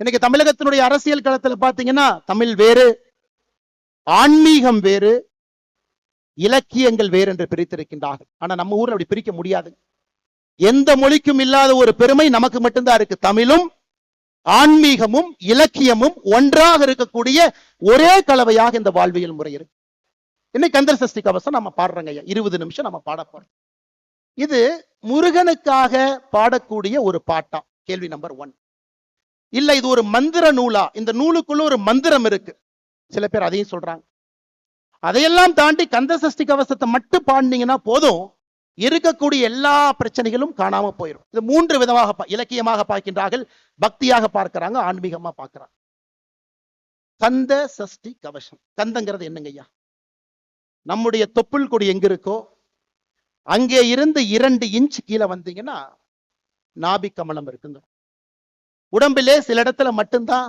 இன்னைக்கு தமிழகத்தினுடைய அரசியல் களத்துல பாத்தீங்கன்னா தமிழ் வேறு ஆன்மீகம் வேறு இலக்கியங்கள் வேறு என்று பிரித்திருக்கின்றார்கள். ஆனா நம்ம ஊர்ல அப்படி பிரிக்க முடியாது. எந்த மொழிக்கும் இல்லாத ஒரு பெருமை நமக்கு மட்டும்தான் இருக்கு. தமிழும் ஆன்மீகமும் இலக்கியமும் ஒன்றாக இருக்கக்கூடிய ஒரே கலவையாக இந்த வாழ்வியல் முறை இருக்கு. இன்னைக்கு கந்தர் சஷ்டி கவசம் நம்ம பாடுறோங்க ஐயா. இருபது நிமிஷம் நம்ம பாட போறோம். இது முருகனுக்காக பாடக்கூடிய ஒரு பாட்டா. கேள்வி நம்பர் ஒன் இல்ல இது ஒரு மந்திர நூலா? இந்த நூலுக்குள்ள ஒரு மந்திரம் இருக்கு. சில பேர் அதையும் சொல்றாங்க. அதையெல்லாம் தாண்டி கந்த சஷ்டி கவசத்தை மட்டும் பாடினீங்கன்னா போதும். இருக்கக்கூடிய எல்லா பிரச்சனைகளும் காணாம போயிடும் இது மூன்று விதமாக பா- இலக்கியமாக பார்க்கின்றார்கள். பக்தியாக பார்க்கிறாங்க ஆன்மீகமா பார்க்கிறாங்க. கந்த சஷ்டி கவசம். கந்தங்கிறது என்னங்க ஐயா? நம்முடைய தொப்புள் கொடி எங்க இருக்கோ அங்கே இருந்து இரண்டு இன்ச் கீழே வந்தீங்கன்னா நாபிக்கமலம் கமலம் இருக்குங்க. உடம்பிலே சில இடத்துல மட்டும்தான்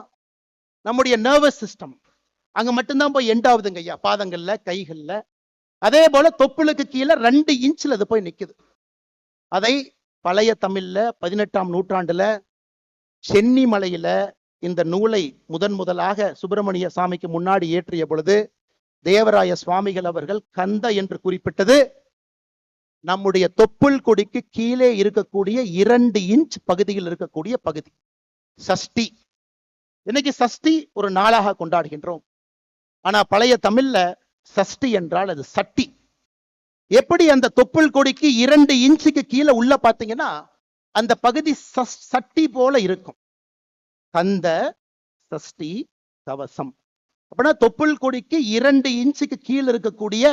நம்முடைய நர்வஸ் சிஸ்டம் அங்க மட்டும்தான் போய் எண்ட் ஆகுதுங்க ஐயா பாதங்கள்ல கைகள்ல. அதே போல தொப்புளுக்கு கீழே ரெண்டு இன்ச்ல அது போய் நிக்குது. அதை பழைய தமிழ்ல பதினெட்டாம் நூற்றாண்டுல சென்னி மலையில இந்த நூலை முதன் முதலாக சுப்பிரமணிய சாமிக்கு முன்னாடி ஏற்றிய பொழுது தேவராய சுவாமிகள் அவர்கள் கந்த என்று குறிப்பிட்டது நம்முடைய தொப்புள் கொடிக்கு கீழே இருக்கக்கூடிய இரண்டு இன்ச் பகுதியில் இருக்கக்கூடிய பகுதி. சஷ்டி. இன்னைக்கு சஷ்டி ஒரு நாளாக கொண்டாடுகின்றோம். ஆனா பழைய தமிழ்ல சஷ்டி என்றால் அது சட்டி. எப்படி அந்த தொப்புள் கொடிக்கு இரண்டு இன்ச்சுக்கு கீழே உள்ள பாத்தீங்கன்னா அந்த பகுதி சட்டி போல இருக்கும். கந்த சஷ்டி கவசம். அப்படின்னா தொப்புள் கொடிக்கு இரண்டு இன்ச்சுக்கு கீழே இருக்கக்கூடிய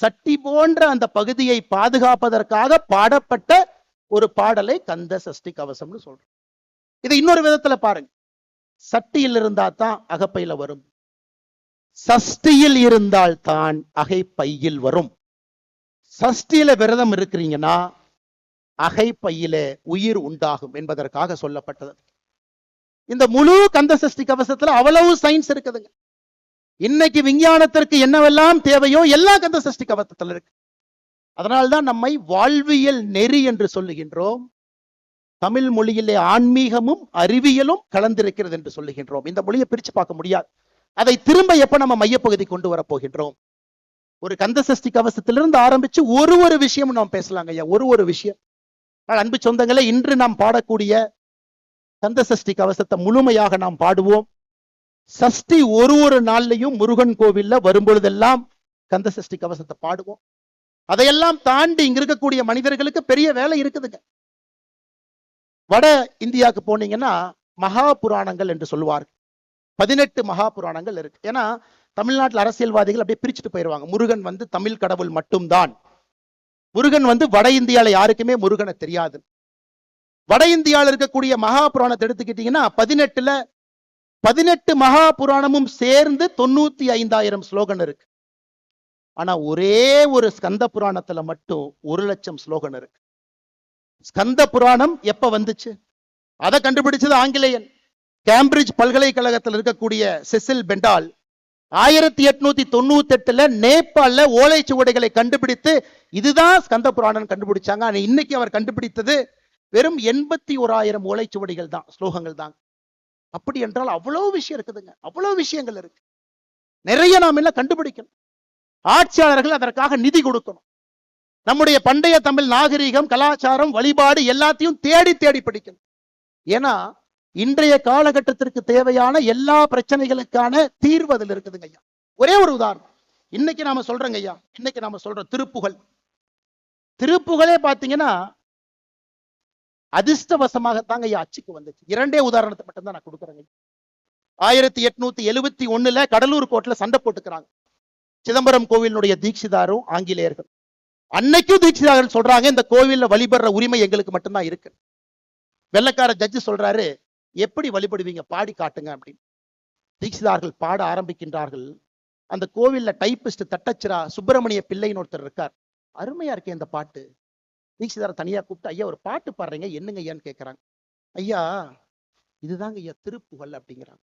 சட்டி போன்ற அந்த பகுதியை பாதுகாப்பதற்காக பாடப்பட்ட ஒரு பாடலை கந்த சஷ்டி கவசம்னு சொல்றோம். இதை இன்னொரு விதத்துல பாருங்க. சட்டியில் இருந்தா தான் அகப்பையில வரும். சஷ்டியில் இருந்தால் தான் அகைப்பையில் வரும். சஷ்டியில விரதம் இருக்கிறீங்கன்னா அகைப்பையில உயிர் உண்டாகும் என்பதற்காக சொல்லப்பட்டது. இந்த முழு கந்த சஷ்டி கவசத்துல அவ்வளவு சயின்ஸ் இருக்குதுங்க. இன்னைக்கு விஞ்ஞானத்திற்கு என்னவெல்லாம் தேவையோ எல்லா கந்த சஷ்டி கவசத்துல இருக்கு. அதனால்தான் நம்மை வாழ்வியல் நெறி என்று சொல்லுகின்றோம். தமிழ் மொழியிலே ஆன்மீகமும் அறிவியலும் கலந்திருக்கிறது என்று சொல்லுகின்றோம். இந்த மொழியை பிரிச்சு பார்க்க முடியாது. அதை திரும்ப எப்ப நம்ம மையப்பகுதி கொண்டு வரப்போகின்றோம் ஒரு கந்த சஷ்டி கவசத்திலிருந்து ஆரம்பிச்சு ஒரு ஒரு விஷயமும் நாம் பேசலாங்க ஐயா. ஒரு ஒரு விஷயம். அன்பு சொந்தங்களே இன்று நாம் பாடக்கூடிய கந்த சஷ்டி கவசத்தை முழுமையாக நாம் பாடுவோம். சஷ்டி ஒரு ஒரு நாள்லையும் முருகன் கோவில்ல வரும்பொழுதெல்லாம் கந்த சஷ்டி கவசத்தை பாடுவோம். அதையெல்லாம் தாண்டி இங்க இருக்கக்கூடிய மனிதர்களுக்கு பெரிய வேலை இருக்குதுங்க. வட இந்தியாவுக்கு போனீங்கன்னா மகா புராணங்கள் என்று சொல்லுவார்கள். பதினெட்டு மகா புராணங்கள் இருக்கு. ஏன்னா தமிழ்நாட்டில் அரசியல்வாதிகள் அப்படியே பிரிச்சுட்டு போயிடுவாங்க முருகன் வந்து தமிழ் கடவுள் மட்டும்தான். முருகன் வந்து வட இந்தியால யாருக்குமே முருகனை தெரியாது. வட இந்தியாவில் இருக்கக்கூடிய மகா புராணத்தை எடுத்துக்கிட்டீங்கன்னா பதினெட்டுல பதினெட்டு மகா புராணமும் சேர்ந்து தொண்ணூத்தி ஐந்தாயிரம் ஸ்லோகன் இருக்கு. ஆனா ஒரே ஒரு ஸ்கந்த புராணத்துல மட்டும் ஒரு லட்சம் ஸ்லோகன் இருக்கு. ஸ்கந்த புராணம் எப்ப வந்துச்சு? அதை கண்டுபிடிச்சது ஆங்கிலேயன். கேம்பிரிட்ஜ் பல்கலைக்கழகத்தில் இருக்கக்கூடிய செசில் பெண்டால் ஆயிரத்தி எட்நூத்தி தொண்ணூத்தி எட்டுல நேபாள்ல ஓலைச்சுவடைகளை கண்டுபிடித்து இதுதான் ஸ்கந்த புராணம் கண்டுபிடிச்சாங்க. ஆனா இன்னைக்கு அவர் கண்டுபிடித்தது வெறும் எண்பத்தி ஓராயிரம் ஓலைச்சுவடிகள் தான் ஸ்லோகங்கள் தான். அப்படி என்றால் அவ்வளவு விஷயம் இருக்குதுங்க. அவ்வளவு விஷயங்கள் இருக்கு. நிறைய நாம் எல்லாம் கண்டுபிடிக்கணும்? ஆட்சியாளர்கள் அதற்காக நிதி கொடுக்கணும். நம்முடைய பண்டைய தமிழ் நாகரிகம் கலாச்சாரம் வழிபாடு எல்லாத்தையும் தேடி தேடி படிக்கணும் ஏன்னா இன்றைய காலகட்டத்திற்கு தேவையான எல்லா பிரச்சனைகளுக்கான தீர்வு அதில் இருக்குதுங்க ஐயா. ஒரே ஒரு உதாரணம். இன்னைக்கு நாம சொல்றோங்க ஐயா. இன்னைக்கு நாம சொல்றோம் திருப்புகழ். திருப்புகழே பாத்தீங்கன்னா அதிர்ஷ்டவசமாகத்தாங்க ஐயா அச்சுக்கு வந்துச்சு. இரண்டே உதாரணத்தை மட்டும்தான் நான் கொடுக்குறேங்க ஆயிரத்தி எட்நூத்தி எழுபத்தி ஒண்ணுல கடலூர் கோட்டில் சண்டை போட்டுக்கிறாங்க. சிதம்பரம் கோவிலினுடைய தீட்சிதாரும் ஆங்கிலேயர்கள். அன்னைக்கும் தீட்சிதார்கள் சொல்றாங்க இந்த கோவில்ல வழிபடுற உரிமை எங்களுக்கு மட்டும்தான் இருக்கு. வெள்ளக்கார ஜட்ஜு சொல்றாரு எப்படி வழிபடுவீங்க? பாடி காட்டுங்க அப்படின்னு. தீட்சிதார்கள் பாட ஆரம்பிக்கின்றார்கள். அந்த கோவில்ல டைப்பிஸ்ட் தட்டச்சிரா சுப்பிரமணிய பிள்ளைன்னு ஒருத்தர் இருக்கார். அருமையா இருக்கே இந்த பாட்டு. தீட்சிதாரை தனியா கூப்பிட்டு ஐயா ஒரு பாட்டு பாடுறீங்க என்னங்க ஐயான்னு கேட்கறாங்க ஐயா இதுதாங்க ஐயா திருப்புகழ் அப்படிங்கிறாங்க.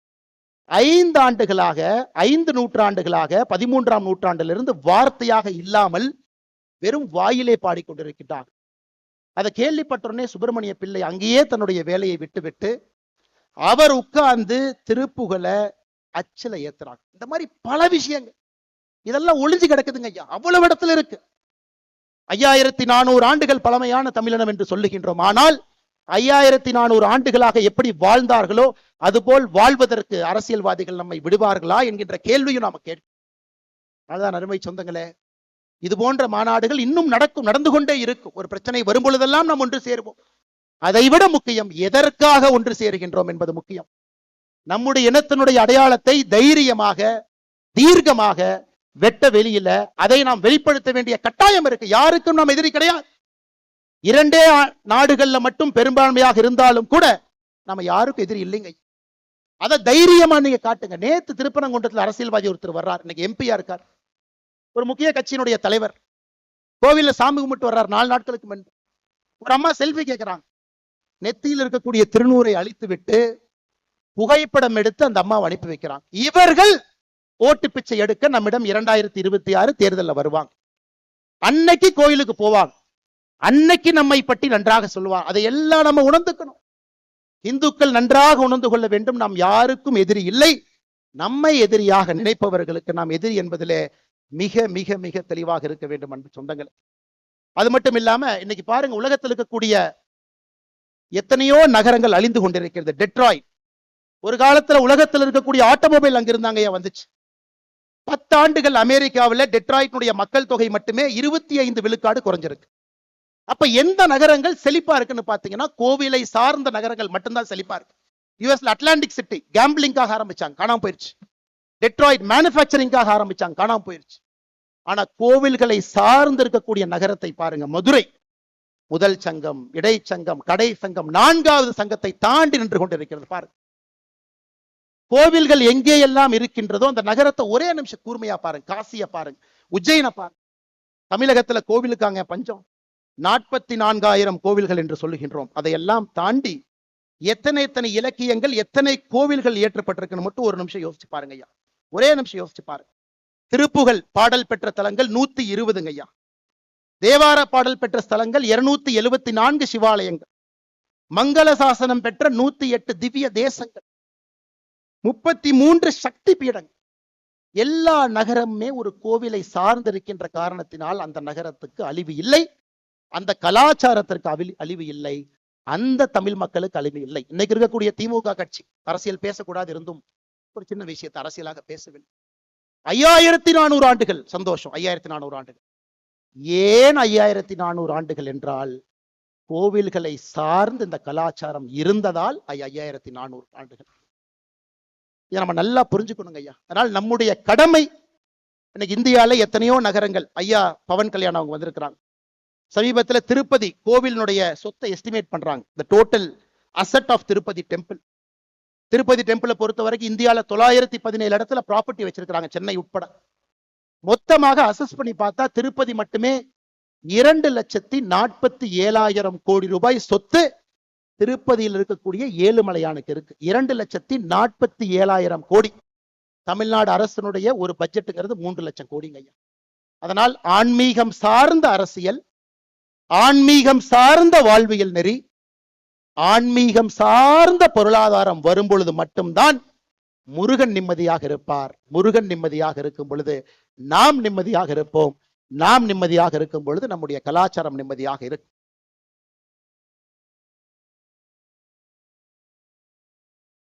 ஐந்து ஆண்டுகளாக ஐந்து நூற்றாண்டுகளாக பதிமூன்றாம் நூற்றாண்டிலிருந்து வார்த்தையாக இல்லாமல் வெறும் வாயிலே பாடிக்கொண்டிருக்கிறார் அதை கேள்விப்பட்டோடனே சுப்பிரமணிய பிள்ளை அங்கேயே தன்னுடைய வேலையை விட்டுவிட்டு அவர் உட்கார்ந்து திருப்புகளை அச்சில ஏத்துறாங்க. இந்த மாதிரி பல விஷயங்கள். இதெல்லாம் ஒளிஞ்சு கிடக்குதுங்க ஐயா. அவ்வளவு இடத்துல இருக்கு. ஐயாயிரத்தி நானூறு ஆண்டுகள் பழமையான தமிழினம் என்று சொல்லுகின்றோம். ஆனால் ஐயாயிரத்தி நானூறு ஆண்டுகளாக எப்படி வாழ்ந்தார்களோ அதுபோல் வாழ்வதற்கு அரசியல்வாதிகள் நம்மை விடுவார்களா என்கின்ற கேள்வியும் நாம கேட்கும் அதுதான் அருமை சொந்தங்களே இது போன்ற மாநாடுகள் இன்னும் நடக்கும் நடந்து கொண்டே இருக்கும். ஒரு பிரச்சனை வரும் பொழுதெல்லாம் நாம் ஒன்று சேருவோம். அதைவிட முக்கியம் எதற்காக ஒன்று சேருகின்றோம் என்பது முக்கியம். நம்முடைய இனத்தினுடைய அடையாளத்தை தைரியமாக தீர்க்கமாக வெட்ட வெளியில அதை நாம் வெளிப்படுத்த வேண்டிய கட்டாயம் இருக்கு. யாருக்கும் நாம் எதிரி கிடையாது. இரண்டே நாடுகள்ல மட்டும் பெரும்பான்மையாக இருந்தாலும் கூட நம்ம யாருக்கும் எதிரி இல்லைங்க. அதை தைரியமா நீங்க காட்டுங்க. நேத்து திருப்பரங்குன்றத்துல அரசியல்வாதி ஒருத்தர் வர்றார். இன்னைக்கு எம்பியா இருக்கார். ஒரு முக்கிய கட்சியினுடைய தலைவர். கோவில்ல சாமி கும்பிட்டு வர்றார் நாலு நாட்களுக்கு முன்பு ஒரு அம்மா செல்ஃபி கேட்கிறாங்க நெத்தியில் இருக்கக்கூடிய திருநூரை அழித்து விட்டு புகைப்படம் எடுத்து அந்த அம்மாவை அனுப்பி வைக்கிறாங்க. இவர்கள் ஓட்டு பிச்சை எடுக்க நம்மிடம் இரண்டாயிரத்தி இருபத்தி ஆறு தேர்தலில் வருவாங்க. அன்னைக்கு கோயிலுக்கு போவாங்க. அன்னைக்கு நம்மை பற்றி நன்றாக சொல்லுவாங்க. அதை எல்லாம் நம்ம உணர்ந்துக்கணும். இந்துக்கள் நன்றாக உணர்ந்து கொள்ள வேண்டும். நாம் யாருக்கும் எதிரி இல்லை. நம்மை எதிரியாக நினைப்பவர்களுக்கு நாம் எதிரி என்பதிலே மிக மிக மிக தெளிவாக இருக்க வேண்டும் அன்பு சொந்தங்கள். அது மட்டும் இல்லாம இன்னைக்கு பாருங்க உலகத்தில் இருக்கக்கூடிய எத்தனையோ நகரங்கள் அழிந்து கொண்டிருக்கிறது. டெட்ராய்ட். ஒரு காலத்துல உலகத்தில் இருக்கக்கூடிய ஆட்டோமொபைல் அங்கிருந்தாங்க வந்துச்சு? பத்தாண்டுகள் அமெரிக்காவில் டெட்ராய்டினுடைய மக்கள் தொகை மட்டுமே இருபத்தி ஐந்து விழுக்காடு குறைஞ்சிருக்கு. அப்ப எந்த நகரங்கள் செழிப்பா இருக்குன்னு பாத்தீங்கன்னா கோவிலை சார்ந்த நகரங்கள் மட்டும்தான் செழிப்பா இருக்கு. யுஎஸ்ல அட்லாண்டிக் சிட்டி கேம்பிளிங்காக ஆரம்பிச்சாங்க காணாம போயிருச்சு. டெட்ராய்ட் மேனுஃபேக்சரிங்காக ஆரம்பிச்சாங்க காணாம போயிருச்சு. ஆனா கோவில்களை சார்ந்து இருக்கக்கூடிய நகரத்தை பாருங்க மதுரை. முதல் சங்கம் இடைச்சங்கம் கடை சங்கம் நான்காவது சங்கத்தை தாண்டி நின்று கொண்டிருக்கிறது பாருங்க. கோவில்கள் எங்கே எல்லாம் இருக்கின்றதோ அந்த நகரத்தை ஒரே நிமிஷம் கூர்மையா பாருங்க காசிய பாருங்க உஜ்ஜயினை பாருங்க. தமிழகத்துல கோவிலுக்காங்க பஞ்சம். நாற்பத்தி நான்காயிரம் கோவில்கள் என்று சொல்லுகின்றோம். அதையெல்லாம் தாண்டி எத்தனை எத்தனை இலக்கியங்கள் எத்தனை கோவில்கள் ஏற்றப்பட்டிருக்குன்னு மட்டும் ஒரு நிமிஷம் யோசிச்சு பாருங்க ஐயா. ஒரே நிமிஷம் யோசிச்சு பாருங்க. திருப்புகழ் பாடல் பெற்ற தலங்கள் நூத்தி இருபதுங்க ஐயா. தேவார பாடல் பெற்ற ஸ்தலங்கள் இருநூத்தி எழுபத்தி நான்கு சிவாலயங்கள். மங்கள சாசனம் பெற்ற நூத்தி எட்டு திவ்ய தேசங்கள். முப்பத்தி மூன்று சக்தி பீடங்கள். எல்லா நகரமுமே ஒரு கோவிலை சார்ந்திருக்கின்ற காரணத்தினால் அந்த நகரத்துக்கு அழிவு இல்லை. அந்த கலாச்சாரத்திற்கு அழி அழிவு இல்லை. அந்த தமிழ் மக்களுக்கு அழிவு இல்லை. இன்னைக்கு இருக்கக்கூடிய திமுக கட்சி அரசியல் பேசக்கூடாது இருந்தும் ஒரு சின்ன விஷயத்தை அரசியலாக பேசவில்லை. ஐயாயிரத்தி நானூறு ஆண்டுகள். சந்தோஷம் ஐயாயிரத்தி நானூறு ஆண்டுகள். ஏன் ஐயாயிரத்தி நானூறு ஆண்டுகள் என்றால் கோவில்களை சார்ந்து இந்த கலாச்சாரம் இருந்ததால் ஐ- ஐயாயிரத்தி நானூறு ஆண்டுகள். இதை நம்ம நல்லா புரிஞ்சுக்கணுங்க ஐயா. அதனால் நம்முடைய கடமை இன்னைக்கு இந்தியால எத்தனையோ நகரங்கள் ஐயா பவன் கல்யாணம் அவங்க வந்திருக்கிறாங்க. சமீபத்துல திருப்பதி கோவிலினுடைய சொத்தை எஸ்டிமேட் பண்றாங்க. இந்த total asset of Tirupati temple Tirupati டெம்பிளை பொறுத்த வரைக்கும் இந்தியால தொள்ளாயிரத்தி பதினேழு இடத்துல ப்ராப்பர்ட்டி வச்சிருக்கிறாங்க சென்னை உட்பட. மொத்தமாக அசஸ் பண்ணி பார்த்தா திருப்பதி மட்டுமே இரண்டு லட்சத்தி நாற்பத்தி ஏழாயிரம் கோடி ரூபாய் சொத்து திருப்பதியில் இருக்கக்கூடிய ஏழுமலையானுக்கு இருக்கு. இரண்டு லட்சத்தி நாற்பத்தி ஏழாயிரம் கோடி. தமிழ்நாடு அரசனுடைய ஒரு பட்ஜெட்டுங்கிறது மூன்று லட்சம் கோடிங்க ஐயா. அதனால் ஆன்மீகம் சார்ந்த அரசியல் ஆன்மீகம் சார்ந்த வாழ்வியல் நெறி ஆன்மீகம் சார்ந்த பொருளாதாரம் வரும் பொழுது மட்டும்தான் முருகன் நிம்மதியாக இருப்பார். முருகன் நிம்மதியாக இருக்கும் பொழுது நாம் நிம்மதியாக இருப்போம். நாம் நிம்மதியாக இருக்கும் பொழுது நம்முடைய கலாச்சாரம் நிம்மதியாக இருக்கும்